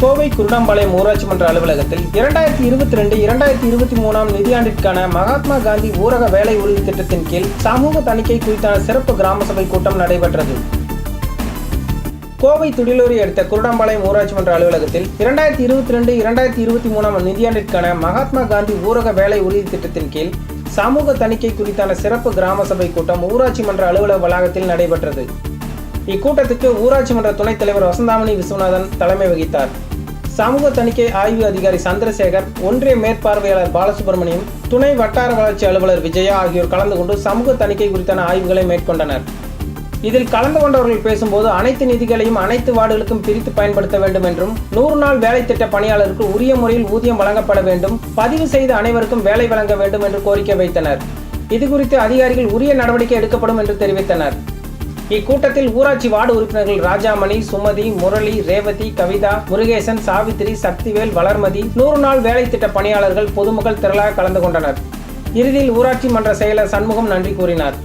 கோவை குருடாம்பாளையம் ஊராட்சி மன்ற அலுவலகத்தில் இரண்டாயிரத்தி இருபத்தி ரெண்டு இரண்டாயிரத்தி இருபத்தி மூணாம் நிதியாண்டிற்கான மகாத்மா காந்தி ஊரக வேலை உறுதி திட்டத்தின் கீழ் சமூக தணிக்கை குறித்தான சிறப்பு கிராம சபை கூட்டம் நடைபெற்றது. கோவை துடிலூரி அடுத்த குருடாம்பாளையம் ஊராட்சி மன்ற அலுவலகத்தில் இரண்டாயிரத்தி இருபத்தி ரெண்டு இரண்டாயிரத்தி இருபத்தி மூணாம் நிதியாண்டிற்கான மகாத்மா காந்தி ஊரக வேலை உறுதி திட்டத்தின் கீழ் சமூக தணிக்கை குறித்தான சிறப்பு கிராம சபை கூட்டம் ஊராட்சி மன்ற அலுவலக வளாகத்தில் நடைபெற்றது. இக்கூட்டத்துக்கு ஊராட்சி மன்ற துணைத் தலைவர் வசந்தாமணி விஸ்வநாதன் தலைமை வகித்தார். சமூக தணிக்கை ஆய்வு அதிகாரி சந்திரசேகர் ஒன்றிய மேற்பார்வையாளர் பாலசுப்ரமணியம் துணை வட்டார வளர்ச்சி அலுவலர் விஜயா ஆகியோர் கலந்து கொண்டு சமூக தணிக்கை குறித்தான ஆய்வுகளை மேற்கொண்டனர். இதில் கலந்து கொண்டவர்கள் பேசும்போது அனைத்து நிதிகளையும் அனைத்து வார்டுகளுக்கும் பிரித்து பயன்படுத்த வேண்டும் என்றும் நூறு நாள் வேலை திட்ட பணியாளருக்கு உரிய முறையில் ஊதியம் வழங்கப்பட வேண்டும் பதிவு செய்த அனைவருக்கும் வேலை வழங்க வேண்டும் என்று கோரிக்கை வைத்தனர். இது குறித்து அதிகாரிகள் உரிய நடவடிக்கை எடுக்கப்படும் என்று தெரிவித்தனர். இக்கூட்டத்தில் ஊராட்சி வார்டு உறுப்பினர்கள் ராஜாமணி சுமதி முரளி ரேவதி கவிதா முருகேசன் சாவித்திரி சக்திவேல் வளர்மதி நூறு நாள் வேலை திட்ட பணியாளர்கள் பொதுமக்கள் திரளாக கலந்து கொண்டனர். இறுதியில் ஊராட்சி மன்ற செயலர் சண்முகம் நன்றி கூறினார்.